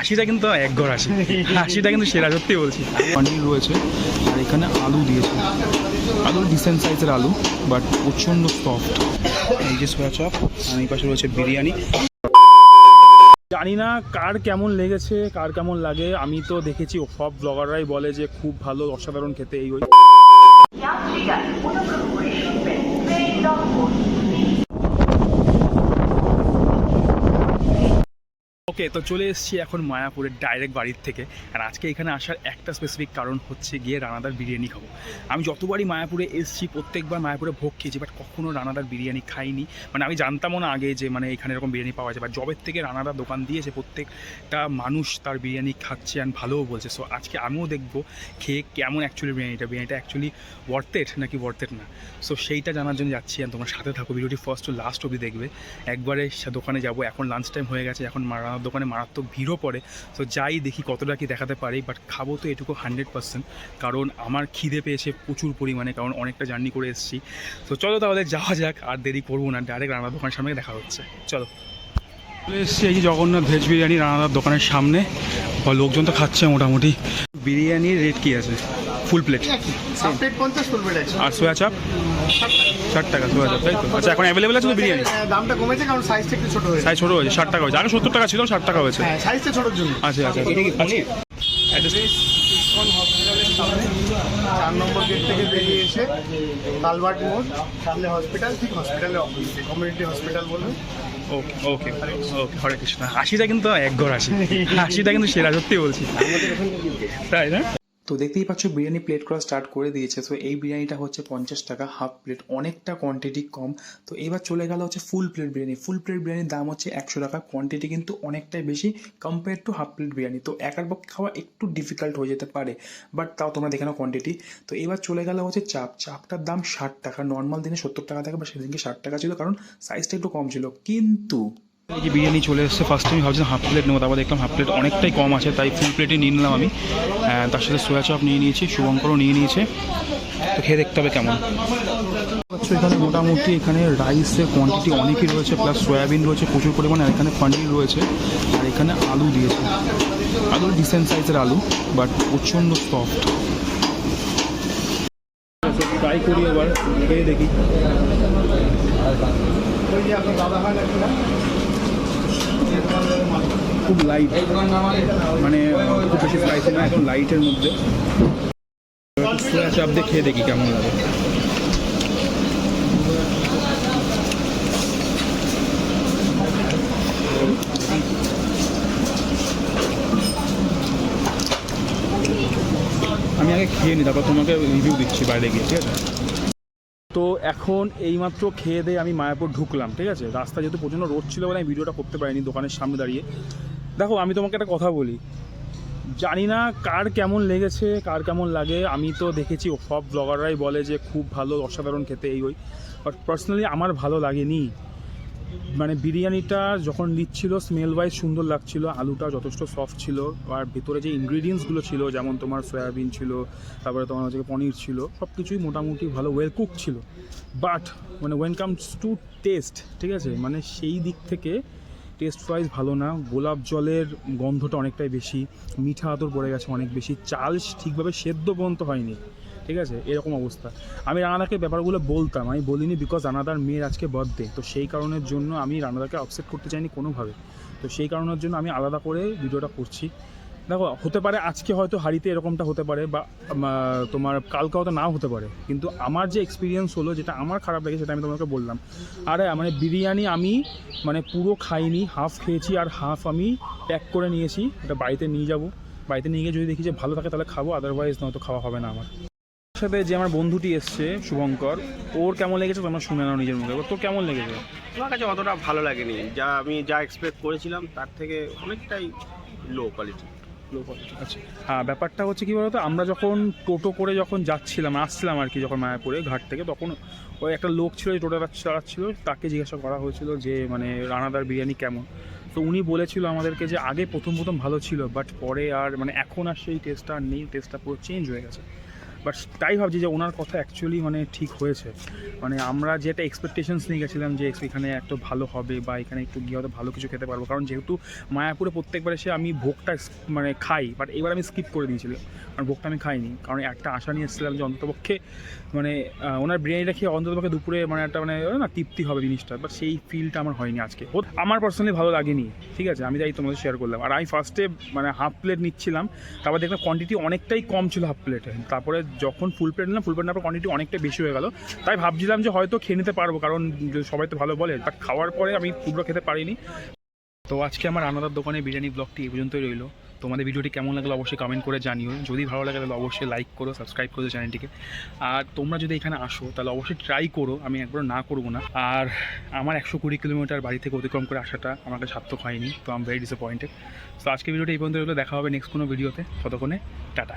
আশিটা কিন্তু এক ঘর আসি হাসিটা কিন্তু সেরা সত্যি বলছি। পনির রয়েছে আর এখানে আলু দিয়েছে। আলু ডিসেন্ট সাইজের আলু বাট প্রচণ্ড সফট এই যে সোয়া চপ আর এই পাশে রয়েছে বিরিয়ানি। জানি না কার কেমন লেগেছে কার কেমন লাগে। আমি তো দেখেছি সব ব্লগাররাই বলে যে খুব ভালো অসাধারণ খেতে এই ওই। ওকে তো চলে এসেছি এখন মায়াপুরের ডাইরেক্ট বাড়ির থেকে। আর আজকে এখানে আসার একটা স্পেসিফিক কারণ হচ্ছে গিয়ে রানাদার বিরিয়ানি খাব। আমি যতবারই মায়াপুরে এসেছি, প্রত্যেকবার মায়াপুরে ভোগ খেয়েছি বাট কখনও রানাদার বিরিয়ানি খাইনি। মানে আমি জানতামও না আগে যে মানে এখানে এরকম বিরিয়ানি পাওয়া যায় বা জবের থেকে রানাদার দোকান দিয়েছে, প্রত্যেকটা মানুষ তার বিরিয়ানি খাচ্ছে অ্যান্ড ভালোও বলছে। সো আজকে আমিও দেখব খেয়ে কেমন অ্যাকচুয়ালি বিরিয়ানিটা। বিরিয়ানিটা অ্যাকচুয়ালি ওয়ার্থেট নাকি ওয়ার্থেট না? সো সেইটা জানার জন্য যাচ্ছি আর তোমার সাথে থাকো। ভিডিওটি ফার্স্ট টু লাস্ট অবধি দেখবে। একবারে দোকানে যাব। এখন লাঞ্চ টাইম হয়ে গেছে, এখন রানার দোকানে মারাত্মক ভিড়ও পড়ে। তো যাই দেখি কতটা কি দেখাতে পারি বাট খাব তো এটুকু হান্ড্রেড পার্সেন্ট কারণ আমার খিদে পেয়েছে প্রচুর পরিমাণে কারণ অনেকটা জার্নি করে এসেছি। তো চলো তাহলে যাওয়া যাক আর দেরি করব না ডাইরেক্ট রানার দোকানের সামনে দেখা হচ্ছে। চলো। চলে এসেছি এই জগন্নাথ ভেজ বিরিয়ানি রানাদার দোকানের সামনে। বা লোকজন তো খাচ্ছে মোটামুটি। বিরিয়ানির রেট কি আছে? ফুল প্লেট আর সোয়া চাপ ষাট টাকা সোয়া চাপ তাই তো? আচ্ছা এখন অ্যাভেলেবেল আছে তো বিরিয়ানি? হ্যাঁ, দামটা কমেছে কারণ সাইজটা একটু ছোট হয়েছে। সাইজ ছোটো হয়েছে ষাট টাকা হয়েছে। আগে সত্তর টাকা ছিল ষাট টাকা হয়েছে। হ্যাঁ সাইজটা ছোটোর জন্য। আচ্ছা আচ্ছা এটা কি পনির ইসকন চার নম্বর গেট থেকে বেরিয়ে এসে কালভার্ট মোড় সামনে হসপিটাল ঠিক হসপিটালের অপোজিটে কমিউনিটি হসপিটাল বলবে ওকে ওকে ওকে হরে কৃষ্ণ। আশিটা কিন্তু এক ঘর আসি আশিটা কিন্তু সেরা সত্যি বলছি। তাই না? তো দেখতেই পাচ্ছ, বিরিয়ানি প্লেট করা স্টার্ট করে দিয়েছে। তো এই বিরিয়ানিটা হচ্ছে পঞ্চাশ টাকা হাফ প্লেট অনেকটা কোয়ান্টিটি কম। তো এবার চলে গেল হচ্ছে full plate biryani. Full plate বিরিয়ানির দাম হচ্ছে একশো টাকা। কোয়ান্টিটি কিন্তু অনেকটাই বেশি compare to half plate biryani. তো একার পক্ষে খাওয়া একটু ডিফিকাল্ট হয়ে যেতে পারে বাট তাও তোমরা দেখে নাও কোয়ান্টিটি তো এবার চলে গেল হচ্ছে চাপ। চাপটার দাম ষাট টাকা। নর্মাল দিনে সত্তর টাকা থাকে বা সেদিনকে ষাট টাকা ছিল, কারণ সাইজটা একটু কম ছিল। কিন্তু এই যে বিরিয়ানি চলে এসেছে ফার্স্ট আমি ভাবছিলাম হাফ প্লেট নেব, তারপর দেখলাম হাফ প্লেট অনেকটাই কম আছে, তাই ফুল প্লেটই নিয়ে নিলাম আমি। তার সাথে সোয়া চপ নিয়ে নিয়েছি, শুভঙ্করও নিয়ে নিয়েছে। তো খেয়ে দেখতে হবে কেমন। এখানে মোটামুটি এখানে রাইসের কোয়ান্টিটি অনেকই রয়েছে প্লাস সয়াবিন রয়েছে, প্রচুর পরিমাণে, আর এখানে পনির রয়েছে, আর এখানে আলু দিয়েছে। আলু ডিসেন্ট সাইজের আলু বাট প্রচণ্ড সফট ট্রাই করি এবার, খেয়ে দেখি। দাদা হয় না খুব লাইট মানে খুব বেশি স্পাইসি না এখন লাইটের মধ্যে। চাপ দিয়ে খেয়ে দেখি কেমন লাগে। আমি আগে খেয়ে নিই তারপর তোমাকে রিভিউ দিচ্ছি বাইরে গিয়ে ঠিক আছে? তো এখন এইমাত্র খেয়ে দিয়ে আমি মায়াপুর ঢুকলাম, ঠিক আছে? রাস্তা যেহেতু প্রচণ্ড রোড ছিল বলে আমি ভিডিওটা করতে পারিনি দোকানের সামনে দাঁড়িয়ে। দেখো, আমি তোমাকে একটা কথা বলি। জানি না কার কেমন লেগেছে, কার কেমন লাগে। আমি তো দেখেছি, সব ব্লগাররাই বলে যে খুব ভালো, অসাধারণ খেতে এই ওই। বাট পার্সোনালি আমার ভালো লাগেনি। মানে বিরিয়ানিটা যখন দিচ্ছিল স্মেল ওয়াইজ সুন্দর লাগছিল, আলুটা যথেষ্ট সফট ছিল, আর ভেতরে যে ইনগ্রিডিয়েন্টসগুলো ছিল, যেমন তোমার সয়াবিন ছিল, তারপরে তোমার হচ্ছে পনির ছিল সব কিছুই মোটামুটি ভালো ওয়েল কুক ছিল। বাট মানে ওয়েন কামস টু টেস্ট ঠিক আছে? মানে সেই দিক থেকে টেস্ট ওয়াইজ ভালো না। গোলাপ জলের গন্ধটা অনেকটাই বেশি, মিঠা আতর পড়ে গেছে অনেক বেশি, চাল ঠিকভাবে সেদ্ধ পর্যন্ত হয়নি। ঠিক আছে? এরকম অবস্থা। আমি রানাদাকে ব্যাপারগুলো বলতাম। আমি বলিনি বিকজ রানাদার মেয়ের আজকে বার্থডে তো সেই কারণের জন্য আমি রানাদাকে আপসেট করতে চাইনি কোনোভাবে। তো সেই কারণের জন্য আমি আলাদা করে ভিডিওটা করছি। দেখো, হতে পারে আজকে হয়তো হাড়িতে এরকমটা হতে পারে বা তোমার কালকে হয়তো নাও হতে পারে। কিন্তু আমার যে এক্সপিরিয়েন্স হলো, যেটা আমার খারাপ লেগেছে, সেটা আমি তোমাকে বললাম। আরে মানে বিরিয়ানি আমি মানে পুরো খাইনি হাফ খেয়েছি আর হাফ আমি প্যাক করে নিয়েছি। এটা বাড়িতে নিয়ে যাব। বাড়িতে নিয়ে গিয়ে যদি দেখি যে ভালো থাকে, তাহলে খাব। আদারওয়াইজ নয়তো খাওয়া হবে না আমার। সাথে যে আমার বন্ধুটি এসছে শুভঙ্কর ওর কেমন লেগেছে তোমরা শুনে নাও নিজের মুখে। তোর কেমন লেগেছে? আমার কাছে অতটা ভালো লাগেনি। যা আমি যা এক্সপেক্ট করেছিলাম তার থেকে অনেকটাই লো কোয়ালিটি আচ্ছা হ্যাঁ ব্যাপারটা হচ্ছে কি বলতো? আমরা যখন টোটো করে যখন যাচ্ছিলাম আসছিলাম আর কি যখন মায়াপুরে ঘাট থেকে তখন ওই একটা লোক ছিল যে টোটো চালাচ্ছিল তাকে জিজ্ঞাসা করা হয়েছিল যে মানে রানাদার বিরিয়ানি কেমন? তো উনি বলেছিল আমাদেরকে যে আগে প্রথম প্রথম ভালো ছিল বাট পরে আর মানে এখন আর সেই টেস্টটা আর নেই টেস্টটা পুরো চেঞ্জ হয়ে গেছে। বাট তাই ভাবছি যে ওনার কথা অ্যাকচুয়ালি মানে ঠিক হয়েছে। মানে আমরা যে একটা এক্সপেকটেশনস নিয়ে গেছিলাম যে এখানে একটু ভালো হবে বা এখানে একটু গিয়ে হয়তো ভালো কিছু খেতে পারব। কারণ যেহেতু মায়াপুরে প্রত্যেকবার এসে আমি ভোগটা মানে খাই বাট এবার আমি স্কিপ করে দিয়েছিলাম কারণ ভোগটা আমি খাইনি। কারণ একটা আশা নিয়ে এসেছিলাম যে অন্ততপক্ষে মানে ওনার বিরিয়ানিটা খেয়ে অন্ততপক্ষে দুপুরে মানে একটা মানে না তৃপ্তি হবে জিনিসটা। বাট সেই ফিলটা আমার হয়নি আজকে। ও আমার পার্সোনালি ভালো লাগেনি। ঠিক আছে? আমি তাই তোমাদের শেয়ার করলাম। আর আমি ফার্স্টে মানে হাফ প্লেট নিচ্ছিলাম। তারপর দেখলাম কোয়ান্টিটি অনেকটাই কম ছিল হাফ প্লেটে তারপরে যখন ফুল প্লেট নিলাম, ফুল প্লেট নেওয়ার কোয়ান্টিটি অনেকটা বেশি হয়ে গেল। তাই ভাবছিলাম যে হয়তো খেয়ে নিতে পারব, কারণ সবাই তো ভালো বলে। বাট খাওয়ার পরে আমি পুরো খেতে পারিনি। তো আজকে আমার রান্নাদার দোকানে বিরিয়ানি ব্লগটি এই পর্যন্তই রইল। তোমাদের ভিডিওটি কেমন লাগল অবশ্যই কমেন্ট করে জানিও। যদি ভালো লাগে তাহলে অবশ্যই লাইক করো সাবস্ক্রাইব করো চ্যানেলটিকে আর তোমরা যদি এখানে আসো, তাহলে অবশ্যই ট্রাই করো। আমি একবার না করব না। আর আমার একশো কুড়ি কিলোমিটার বাড়ি থেকে অতিক্রম করে আসাটা আমাকে সার্থক হয়নি, তো আম ভেরি ডিসঅ্যাপয়েন্টেড তো আজকে ভিডিওটি এই পর্যন্ত দেখা হবে নেক্সট কোনো ভিডিওতে ততক্ষণে, টাটা।